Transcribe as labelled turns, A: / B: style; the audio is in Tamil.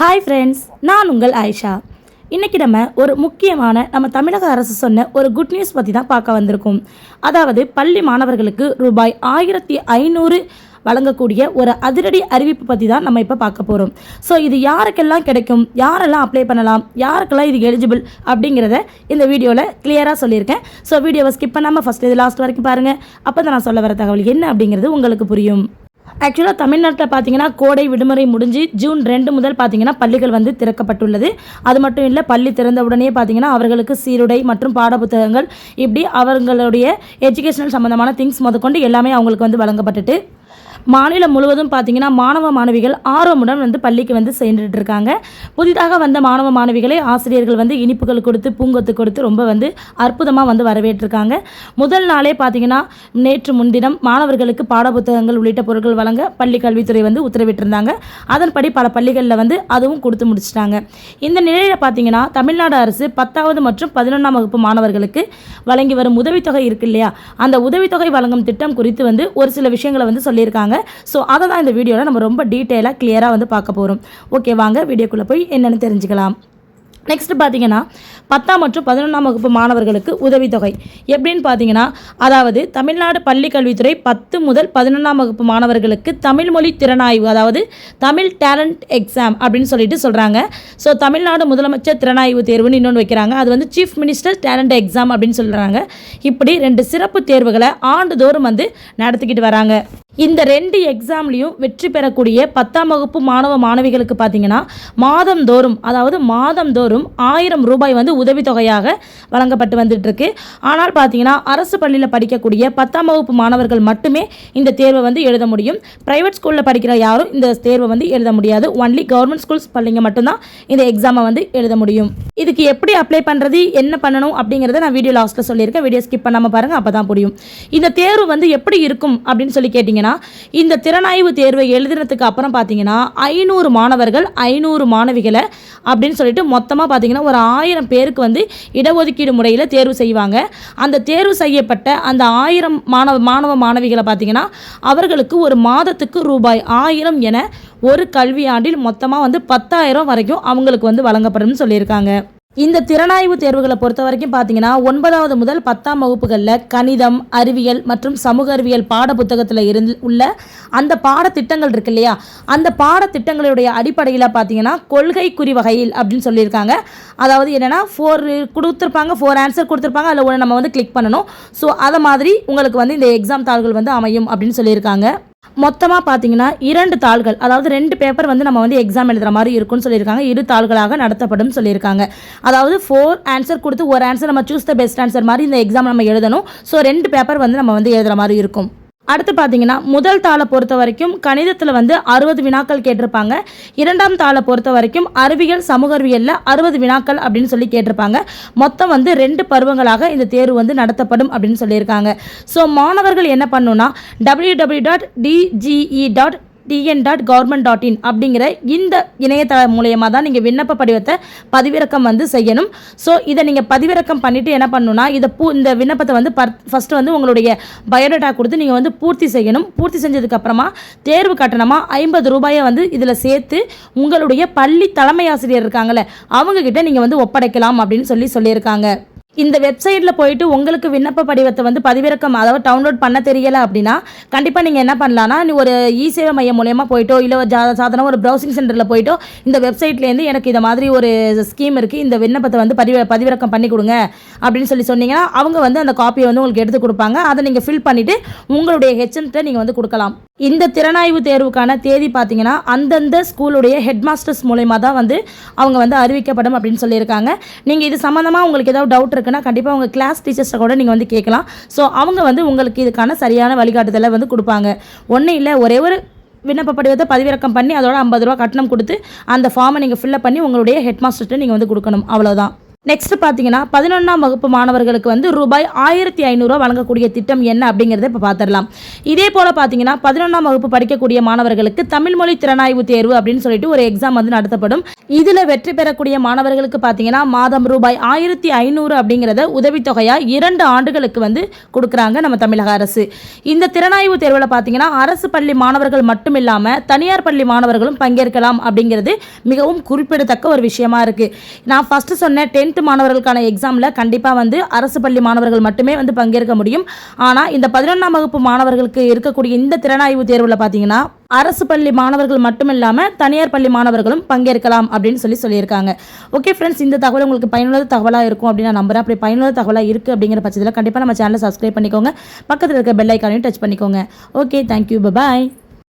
A: ஹாய் ஃப்ரெண்ட்ஸ் நான் உங்கள் ஆயிஷா. இன்றைக்கி நம்ம ஒரு முக்கியமான நம்ம தமிழக அரசு சொன்ன ஒரு குட் நியூஸ் பற்றி தான் பார்க்க வந்திருக்கோம். அதாவது பள்ளி மாணவர்களுக்கு ரூபாய் ஆயிரத்தி ஐநூறு வழங்கக்கூடிய ஒரு அதிரடி அறிவிப்பு பற்றி தான் நம்ம இப்போ பார்க்க போகிறோம் ஸோ இது யாருக்கெல்லாம் கிடைக்கும்? யாரெல்லாம் அப்ளை பண்ணலாம்? யாருக்கெல்லாம் இது எலிஜிபிள் அப்படிங்கிறத இந்த வீடியோவில் கிளியராக சொல்லியிருக்கேன். ஸோ வீடியோவை ஸ்கிப் பண்ணாமல் ஃபஸ்ட் இது லாஸ்ட் வரைக்கும் பாருங்கள் அப்போ தான் நான் சொல்ல வர தகவல் என்ன அப்படிங்கிறது உங்களுக்கு புரியும். ஆக்சுவலாக தமிழ்நாட்டில் பார்த்தீங்கன்னா கோடை விடுமுறை முடிஞ்சு ஜூன் ரெண்டு முதல் பார்த்தீங்கன்னா பள்ளிகள் வந்து திறக்கப்பட்டுள்ளது. அது மட்டும் இல்லை பள்ளி திறந்த உடனே பார்த்தீங்கன்னா அவர்களுக்கு சீருடை மற்றும் பாடப்புத்தகங்கள் இப்படி அவர்களுடைய எஜுகேஷனல் சம்மந்தமான திங்ஸ் முதற்கொண்டு எல்லாமே அவங்களுக்கு வந்து வழங்கப்பட்டுட்டு மாநிலம் முழுவதும் பார்த்தீங்கன்னா மாணவ மாணவிகள் ஆர்வமுடன் வந்து பள்ளிக்கு வந்து சென்றுட்டு இருக்காங்க. புதிதாக வந்த மாணவ மாணவிகளை ஆசிரியர்கள் வந்து இனிப்புகள் கொடுத்து பூங்கொத்து கொடுத்து ரொம்ப வந்து அற்புதமாக வந்து வரவேற்றிருக்காங்க. முதல் நாளே பார்த்தீங்கன்னா நேற்று முன்தினம் மாணவர்களுக்கு பாடப்புத்தகங்கள் உள்ளிட்ட பொருட்கள் வழங்க பள்ளி கல்வித்துறை வந்து உத்தரவிட்டிருந்தாங்க. அதன்படி பல பள்ளிகளில் வந்து அதுவும் கொடுத்து முடிச்சிட்டாங்க. இந்த நிலையில் பார்த்தீங்கன்னா தமிழ்நாடு அரசு பத்தாவது மற்றும் பதினொன்றாம் வகுப்பு மாணவர்களுக்கு வழங்கி வரும் உதவித்தொகை இருக்கு இல்லையா? அந்த உதவித்தொகை வழங்கும் திட்டம் குறித்து வந்து ஒரு சில விஷயங்களை வந்து சொல்லியிருக்காங்க. ஸோ அதை தான் இந்த வீடியோவில் நம்ம ரொம்ப டீட்டெயிலாக கிளியராக வந்து பார்க்க போகிறோம் ஓகே வாங்க வீடியோக்குள்ளே போய் என்னென்னு தெரிஞ்சுக்கலாம். நெக்ஸ்ட் பார்த்தீங்கன்னா பத்தாம் மற்றும் பதினொன்றாம் வகுப்பு மாணவர்களுக்கு உதவித்தொகை. எப்படின்னு பார்த்தீங்கன்னா அதாவது தமிழ்நாடு பள்ளி கல்வித்துறை பத்து முதல் பதினொன்றாம் வகுப்பு மாணவர்களுக்கு தமிழ் மொழி திறனாய்வு அதாவது தமிழ் டேலண்ட் எக்ஸாம் அப்படின்னு சொல்லிட்டு சொல்கிறாங்க ஸோ தமிழ்நாடு முதலமைச்சர் திறனாய்வு தேர்வுன்னு இன்னொன்று வைக்கிறாங்க. அது வந்து சீஃப் மினிஸ்டர் டேலண்ட் எக்ஸாம் அப்படின்னு சொல்கிறாங்க இப்படி ரெண்டு சிறப்பு தேர்வுகளை ஆண்டுதோறும் வந்து நடத்திக்கிட்டு வராங்க. இந்த ரெண்டு எக்ஸாம்லேயும் வெற்றி பெறக்கூடிய பத்தாம் வகுப்பு மாணவ மாணவிகளுக்கு பார்த்தீங்கன்னா மாதந்தோறும் அதாவது மாதந்தோறும் ஆயிரம் ரூபாய் வந்து உதவித்தொகையாக வழங்கப்பட்டு வந்துட்டுருக்கு. ஆனால் பார்த்தீங்கன்னா அரசு பள்ளியில் படிக்கக்கூடிய பத்தாம் வகுப்பு மாணவர்கள் மட்டுமே இந்த தேர்வை வந்து எழுத முடியும். ப்ரைவேட் ஸ்கூலில் படிக்கிற யாரும் இந்த தேர்வை வந்து எழுத முடியாது. ஒன்லி கவர்மெண்ட் ஸ்கூல்ஸ் பள்ளிங்க மட்டும்தான் இந்த எக்ஸாமை வந்து எழுத முடியும். இதுக்கு எப்படி அப்ளை பண்ணுறது என்ன பண்ணணும் அப்படிங்கிறத நான் வீடியோ லாஸ்ட்டில் சொல்லியிருக்கேன். வீடியோ ஸ்கிப் பண்ணாமல் பாருங்கள் அப்போ தான் புரியும். இந்த தேர்வு வந்து எப்படி இருக்கும் அப்படின்னு சொல்லி கேட்டிங்கன்னா இந்த திறனாய்வு தேர்வை எழுதுனதுக்கு அப்புறம் பார்த்தீங்கன்னா ஐநூறு மாணவர்கள் ஐநூறு மாணவிகளை அப்படின்னு சொல்லிட்டு மொத்தமாக பார்த்தீங்கன்னா ஒரு ஆயிரம் பேருக்கு வந்து இடஒதுக்கீடு முறையில் தேர்வு செய்வாங்க. அந்த தேர்வு செய்யப்பட்ட அந்த ஆயிரம் மாணவ மாணவ மாணவிகளை பார்த்தீங்கன்னா அவர்களுக்கு ஒரு மாதத்துக்கு ரூபாய் ஆயிரம் என ஒரு கல்வியாண்டில் மொத்தமாக வந்து பத்தாயிரம் வரைக்கும் அவங்களுக்கு வந்து வழங்கப்படும்னு சொல்லியிருக்காங்க. இந்த திறனாய்வு தேர்வுகளை பொறுத்த வரைக்கும் பார்த்தீங்கன்னா ஒன்பதாவது முதல் பத்தாம் வகுப்புகளில் கணிதம் அறிவியல் மற்றும் சமூக அறிவியல் பாட புத்தகத்தில் இருந்து உள்ள அந்த பாடத்திட்டங்கள் இருக்கு இல்லையா? அந்த பாடத்திட்டங்களுடைய அடிப்படையில் பார்த்தீங்கன்னா கொள்கை குறி வகையில் அப்படின்னு சொல்லியிருக்காங்க. அதாவது என்னென்னா ஃபோர் கொடுத்துருப்பாங்க ஃபோர் ஆன்சர் கொடுத்துருப்பாங்க அதில் ஒன்று நம்ம வந்து கிளிக் பண்ணணும். ஸோ அதை மாதிரி உங்களுக்கு வந்து இந்த எக்ஸாம் தாள்கள் வந்து அமையும் அப்படின்னு சொல்லியிருக்காங்க. மொத்தமாக பார்த்தீங்கன்னா இரண்டு தாள்கள் அதாவது ரெண்டு பேப்பர் வந்து நம்ம வந்து எக்ஸாம் எழுதுகிற மாதிரி இருக்கும்னு சொல்லியிருக்காங்க. இரு தாள்களாக நடத்தப்படும் சொல்லியிருக்காங்க. அதாவது ஃபோர் ஆன்சர் கொடுத்து ஒரு ஆன்சர் நம்ம சூஸ் த பெஸ்ட் ஆன்சர் மாதிரி இந்த எக்ஸாம் நம்ம எழுதணும். ஸோ ரெண்டு பேப்பர் வந்து நம்ம வந்து எழுதுகிற மாதிரி இருக்கும். அடுத்து பார்த்தீங்கன்னா முதல் தாளை பொறுத்த வரைக்கும் கணிதத்தில் வந்து அறுபது வினாக்கள் கேட்டிருப்பாங்க. இரண்டாம் தாளை பொறுத்த வரைக்கும் அறிவியல் சமூக அறிவியலில் அறுபது வினாக்கள் அப்படின்னு சொல்லி கேட்டிருப்பாங்க. மொத்தம் வந்து ரெண்டு பருவங்களாக இந்த தேர்வு வந்து நடத்தப்படும் அப்படின்னு சொல்லியிருக்காங்க. ஸோ மாணவர்கள் என்ன பண்ணுன்னா W W dot D G E dot T N dot government dot in அப்படிங்கிற இந்த இணையதள மூலயமா தான் நீங்கள் விண்ணப்ப படிவத்தை பதிவிறக்கம் வந்து செய்யணும். ஸோ இதை நீங்கள் பதிவிறக்கம் பண்ணிவிட்டு என்ன பண்ணணும்னா இதை பூ இந்த விண்ணப்பத்தை வந்து பர் ஃபஸ்ட்டு வந்து உங்களுடைய பயோடேட்டா கொடுத்து நீங்கள் வந்து பூர்த்தி செய்யணும். பூர்த்தி செஞ்சதுக்கப்புறமா தேர்வு கட்டணமாக ஐம்பது ரூபாயை வந்து இதில் சேர்த்து உங்களுடைய பள்ளி தலைமை ஆசிரியர் இருக்காங்கல்ல அவங்கக்கிட்ட நீங்கள் வந்து ஒப்படைக்கலாம் அப்படின்னு சொல்லி சொல்லியிருக்காங்க. இந்த வெப்சைட்டில் போயிட்டு உங்களுக்கு விண்ணப்ப படிவத்தை வந்து பதிவிறக்கம் அதாவது டவுன்லோட் பண்ண தெரியல அப்படின்னா கண்டிப்பாக நீங்கள் என்ன பண்ணலான்னா நீ ஒரு இ சேவை மையம் மூலயமா போயிட்டோ இல்லை ஜா சாதாரண ஒரு ப்ரௌசிங் சென்டரில் போயிட்டோ இந்த வெப்சைட்லேருந்து எனக்கு இந்த மாதிரி ஒரு ஸ்கீம் இருக்குது இந்த விண்ணப்பத்தை வந்து பதிவி பதிவிறக்கம் பண்ணி கொடுங்க அப்படின்னு சொல்லி சொன்னீங்கன்னா அவங்க வந்து அந்த காப்பியை வந்து உங்களுக்கு எடுத்து கொடுப்பாங்க. அதை நீங்கள் ஃபில் பண்ணிவிட்டு உங்களுடைய ஹெச்எம்கிட்ட நீங்கள் வந்து கொடுக்கலாம். இந்த திறனாய்வு தேர்வுக்கான தேதி பார்த்தீங்கன்னா அந்தந்த ஸ்கூலுடைய ஹெட் மாஸ்டர்ஸ் மூலயமா தான் வந்து அவங்க வந்து அறிவிக்கப்படும் அப்படின்னு சொல்லியிருக்காங்க. நீங்கள் இது சம்மந்தமாக உங்களுக்கு ஏதாவது டவுட் இருக்குன்னா கண்டிப்பாக உங்கள் கிளாஸ் டீச்சர்ஸை கூட நீங்கள் வந்து கேட்கலாம். ஸோ அவங்க வந்து உங்களுக்கு இதுக்கான சரியான வழிகாட்டுதலை வந்து கொடுப்பாங்க. ஒன்றும் இல்லை ஒரே ஒரு விண்ணப்ப படிவத்தை பதிவிறக்கம் பண்ணி அதோட ஐம்பது ரூபா கட்டணம் கொடுத்து அந்த ஃபார்மை நீங்கள் ஃபில்லப் பண்ணி உங்களுடைய ஹெட் மாஸ்டர்கிட்ட நீங்கள் வந்து கொடுக்கணும். அவ்வளோதான் நெக்ஸ்ட் பார்த்தீங்கன்னா பதினொன்றாம் வகுப்பு மாணவர்களுக்கு வந்து ரூபாய் ஆயிரத்தி ஐநூறுரூவா வழங்கக்கூடிய திட்டம் என்ன அப்படிங்கிறத இப்போ பார்த்துடலாம். இதே போல் பார்த்தீங்கன்னா பதினொன்றாம் வகுப்பு படிக்கக்கூடிய மாணவர்களுக்கு தமிழ் மொழி திறனாய்வு தேர்வு அப்படின்னு சொல்லிட்டு ஒரு எக்ஸாம் வந்து நடத்தப்படும். இதில் வெற்றி பெறக்கூடிய மாணவர்களுக்கு பார்த்தீங்கன்னா மாதம் ரூபாய் ஆயிரத்தி ஐநூறு அப்படிங்கிறத உதவித்தொகையாக இரண்டு ஆண்டுகளுக்கு வந்து கொடுக்குறாங்க நம்ம தமிழக அரசு. இந்த திறனாய்வு தேர்வில் பார்த்தீங்கன்னா அரசு பள்ளி மாணவர்கள் மட்டும் இல்லாமல் தனியார் பள்ளி மாணவர்களும் பங்கேற்கலாம் அப்படிங்கிறது மிகவும் குறிப்பிடத்தக்க ஒரு விஷயமா இருக்குது நான் ஃபஸ்ட்டு சொன்ன டென்த்து மாணவர்களுக்கான எக்ஸாமில் கண்டிப்பாக வந்து அரசு பள்ளி மாணவர்கள் மட்டுமே வந்து பங்கேற்க முடியும். ஆனால் இந்த பதினொன்றாம் வகுப்பு மாணவர்களுக்கு இருக்கக்கூடிய இந்த திறனாய்வு தேர்வில் பார்த்தீங்கன்னா அரசு பள்ளி மாணவர்கள் மட்டும் இல்லாமல் தனியார் பள்ளி மாணவர்களும் பங்கேற்கலாம் அப்படின்னு சொல்லி சொல்லியிருக்காங்க. ஓகே ஃப்ரெண்ட்ஸ் இந்த தகவல் உங்களுக்கு பயனுள்ள தகவலாக இருக்கும் அப்படின்னு நான் நம்புறேன். அப்படி பயனுள்ள தகவலாக இருக்குது அப்படிங்கிற பட்சத்தில் கண்டிப்பாக நம்ம சேனலை சப்ஸ்கிரைப் பண்ணிக்கோங்க. பக்கத்தில் இருக்க பெல் ஐக்கானையும் டச் பண்ணிக்கோங்க. Okay thank you bye